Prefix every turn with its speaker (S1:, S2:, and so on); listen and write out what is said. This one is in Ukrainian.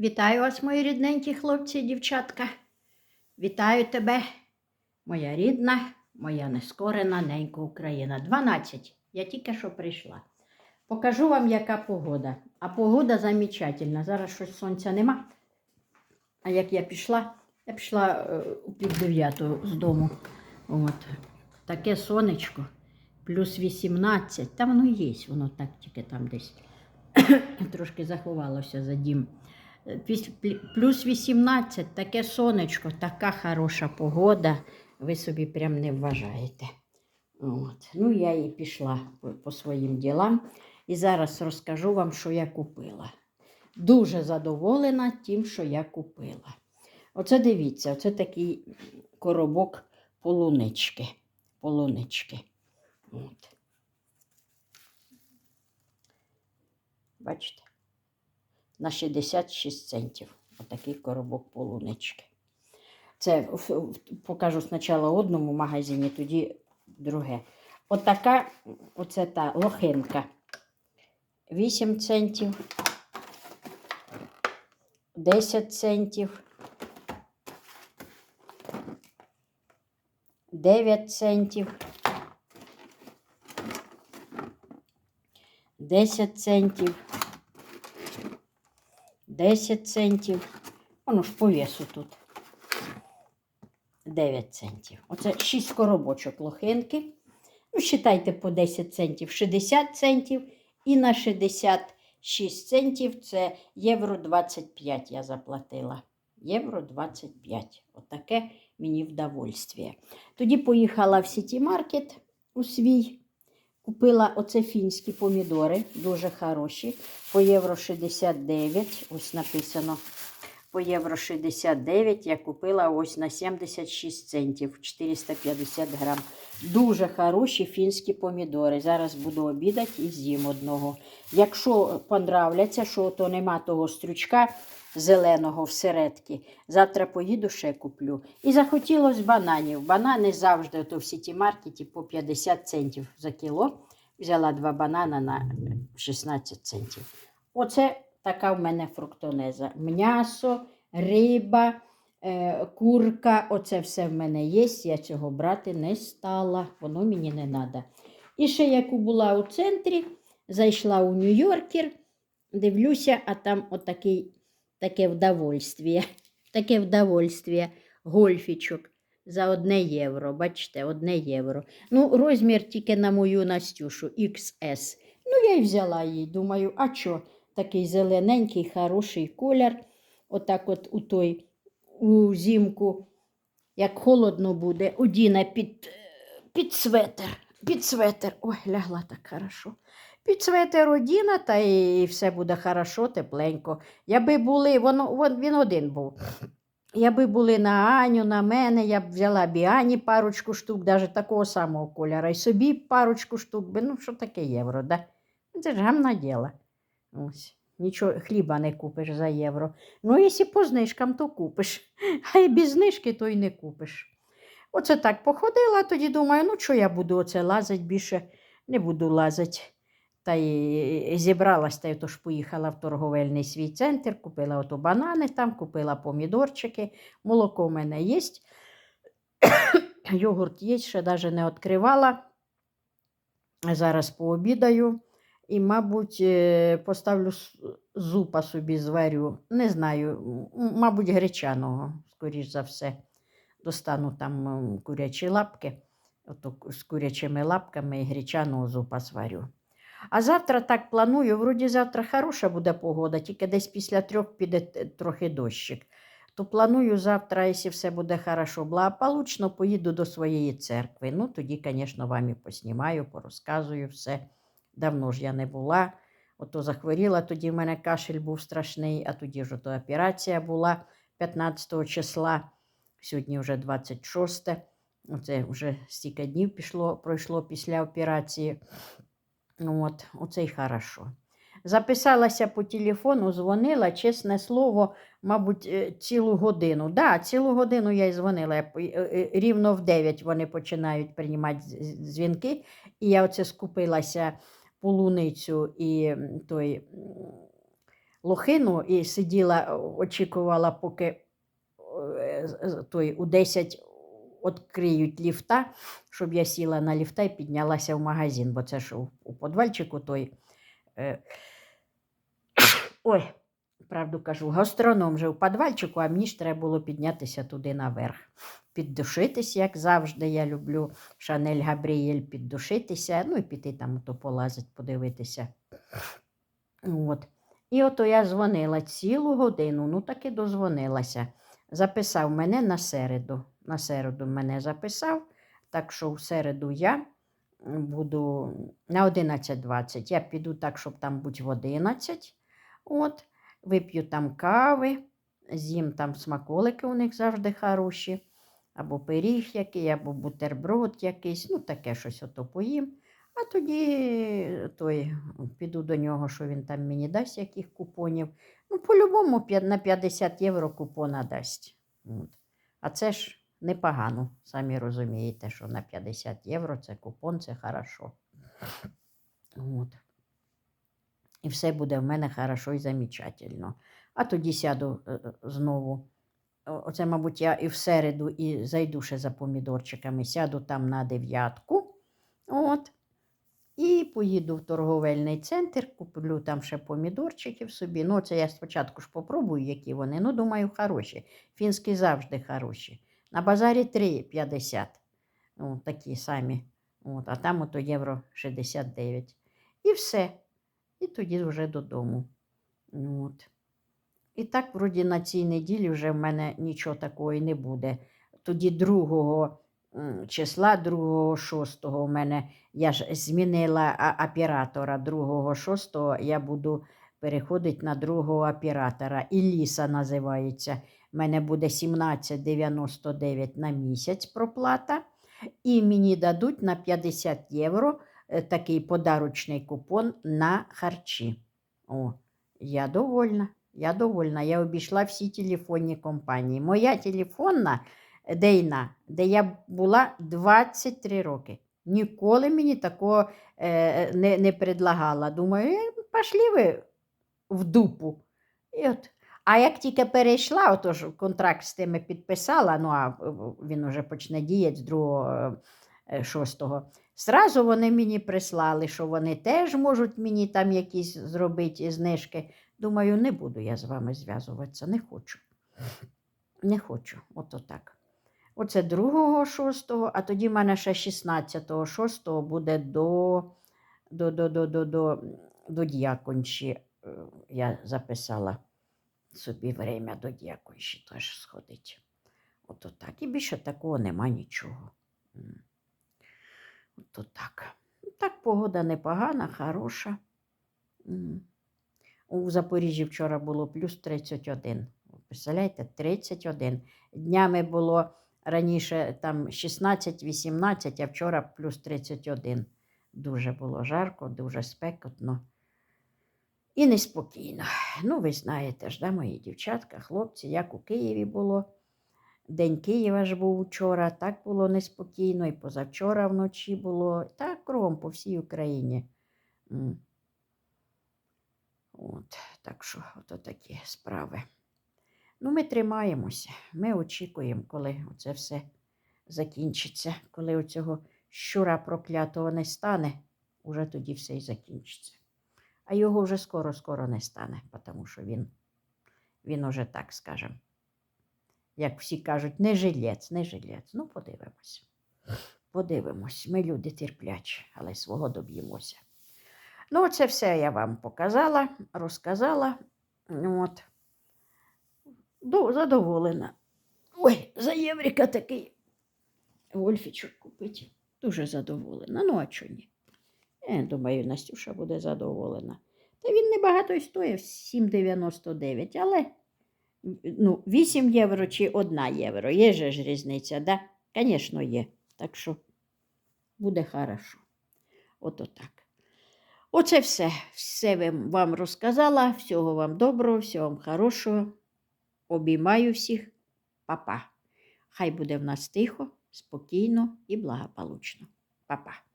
S1: Вітаю вас, мої рідненькі хлопці і дівчатка. Вітаю тебе, моя рідна, моя нескорена ненька Україна. 12. Я тільки що прийшла. Покажу вам, яка погода. А погода замечательна. Зараз щось сонця нема. А як я пішла, я пішла е, у пів дев'ятого з дому. От. Таке сонечко, плюс 18. Та воно є, воно так тільки там десь трошки заховалося за дім. Плюс 18, таке сонечко, така хороша погода. Ви собі прям не вважаєте. От. Ну, я і пішла по своїм ділам. І зараз розкажу вам, що я купила. Дуже задоволена тим, що я купила. Оце дивіться, оце такий коробок полунички. Полунички. От. Бачите? На 66 центів. Отакий коробок полунички. Це покажу спочатку одному магазині, тоді друге. Отака, оце та лохинка. 8 центів. 10 центів. 9 центів. 10 центів. 10 центів. Воно ж по весу тут. 9 центів. Оце 6 коробочок лохинки. Ну, считайте по 10 центів 60 центів. І на 66 центів це євро 25 я заплатила. Євро 25. Отаке мені вдовольствие. Тоді поїхала в Сіті Маркет у свій. Купила оце фінські помідори, дуже хороші. По євро 69, ось написано. По євро 69 я купила ось на 76 центів, 450 грам. Дуже хороші фінські помідори. Зараз буду обідати і з'їм одного. Якщо понравляться, що то нема того стрючка зеленого всередки, завтра поїду ще куплю. І захотілося бананів. Банани завжди то в сіті маркеті по 50 центів за кіло. Взяла два банана на 16 центів. Оце така в мене фруктонеза. М'ясо, риба, е, курка. Оце все в мене є. Я цього брати не стала. Воно мені не треба. І ще яку була у центрі, зайшла у Нью-Йоркер, дивлюся, а там отакий, таке вдовольствие. Таке вдовольствие. Гольфічок за одне євро. Бачите, одне євро. Ну, розмір тільки на мою Настюшу XS. Ну, я й взяла її. Думаю, а що? Такий зелененький, хороший колір. Отак от у той у як холодно буде, одіна під, під светер. Під светер. Ой, лягла так хорошо. Під светер одіна, та і все буде хорошо, тепленько. Яби були, воно, вон, він один був. Яби були на Аню, на мене, я б взяла б і Ані парочку штук, навіть такого самого кольору, і собі парочку штук, би, ну що таке євро, да? Це ж гамна діло. Ось. Нічого, хліба не купиш за євро. Ну, якщо по знижкам, то купиш. А і без знижки, то й не купиш. Оце так походила, тоді думаю, ну що я буду оце лазити більше, не буду лазити. Та й зібралась, та й тож поїхала в торговельний свій центр, купила ото банани там, купила помідорчики, молоко в мене є. Йогурт є, ще навіть не відкривала. Зараз пообідаю. І, мабуть, е, поставлю зупа собі зварю. Не знаю, мабуть, гречаного, скоріш за все. Достану там курячі лапки, ото з курячими лапками і гречаного зупа зварю. А завтра так планую, вроді завтра хороша буде погода, тільки десь після трьох піде трохи дощик. То планую завтра, якщо все буде хорошо, благополучно, поїду до своєї церкви. Ну, тоді, звісно, вам і поснімаю, порозказую все. Давно ж я не була. Ото захворіла, тоді в мене кашель був страшний, а тоді ж ото операція була 15 числа, сьогодні вже 26. Оце вже стільки днів пішло, пройшло після операції. От, оце й хорошо. Записалася по телефону, дзвонила, чесне слово, мабуть, е, цілу годину. Да, цілу годину я й дзвонила. Е, е, Рівно в 9 вони починають приймати дзвінки. І я оце скупилася полуницю і той лохину і сиділа, очікувала, поки е, той, у 10 відкриють ліфта, щоб я сіла на ліфта і піднялася в магазин, бо це ж у, у подвальчику той. Е, ой, правду кажу, гастроном вже в подвальчику, а мені ж треба було піднятися туди наверх. Піддушитись, як завжди, я люблю Шанель Габріель піддушитися, ну і піти там то полазить, подивитися. От. І ото я дзвонила цілу годину, ну таки дозвонилася. Записав мене на середу. На середу мене записав, так що в середу я буду на 11.20. Я піду так, щоб там бути в 11. От, вип'ю там кави, з'їм там смаколики у них завжди хороші, або пиріг який, або бутерброд якийсь, ну таке щось ото поїм. А тоді той, піду до нього, що він там мені дасть яких купонів. Ну, по-любому на 50 євро купона дасть. От. А це ж непогано. Самі розумієте, що на 50 євро це купон, це хорошо. От. І все буде в мене хорошо і замечательно. А тоді сяду е, е, знову. Оце, мабуть, я і в середу і зайду ще за помідорчиками, сяду там на дев'ятку. От. І поїду в торговельний центр, куплю там ще помідорчиків собі. Ну, це я спочатку ж попробую, які вони. Ну, думаю, хороші. Фінські завжди хороші. На базарі 3,50. Ну, такі самі. От, а там ото євро 69. І все. І тоді вже додому. От. І так, вроді, на цій неділі вже в мене нічого такого не буде. Тоді 2 числа, 2 6 у мене я ж змінила оператора 2 6 я буду переходити на другого оператора. Іліса називається. У мене буде 17,99 на місяць проплата. І мені дадуть на 50 євро такий подарочний купон на харчі. О, я довольна. Я довольна. Я обійшла всі телефонні компанії. Моя телефонна е, дейна, де я була 23 роки. Ніколи мені такого е, не, не предлагала. Думаю, «Е, пошли ви в дупу. І от. А як тільки перейшла, отож контракт з тими підписала, ну а е, він уже почне діяти з 2 6 Зразу вони мені прислали, що вони теж можуть мені там якісь зробити знижки. Думаю, не буду я з вами зв'язуватися, не хочу. Не хочу, ото так. Оце 2 шостого, а тоді в мене ще 16 шостого буде до, до, до, до, до, до, до діякончі. Е, Я записала собі время до діякончі теж сходить. Ото так. І більше такого нема нічого. М. Ото так. Ну, Так, погода непогана, хороша. У Запоріжжі вчора було плюс 31. Представляєте, 31. Днями було раніше там 16-18, а вчора плюс 31. Дуже було жарко, дуже спекотно і неспокійно. Ну, ви знаєте ж, да, мої дівчатка, хлопці, як у Києві було. День Києва ж був вчора, так було неспокійно, і позавчора вночі було, так кругом по всій Україні. От, так що, ото такі справи. Ну, ми тримаємося, ми очікуємо, коли це все закінчиться, коли оцього щура проклятого не стане, уже тоді все і закінчиться. А його вже скоро-скоро не стане, тому що він, він уже так скажем, як всі кажуть, не жилець, не жилець. Ну, подивимось. Подивимось. Ми люди терплячі, але свого доб'ємося. Ну, це все я вам показала, розказала. От. Задоволена. Ой, за єврика такий Вольфічок купить. Дуже задоволена. Ну, а чого ні? Я думаю, Настюша буде задоволена. Та він небагато й стоїв 7,99, але ну, 8 євро чи 1 євро. Є же ж різниця, да? Звісно, є. Так що буде хорошо. Ото так. Оце все. Все вам- розказала. Всього вам доброго, всього вам хорошого. Обіймаю всіх. Па-па. Хай буде в нас тихо, спокійно і благополучно. Па-па.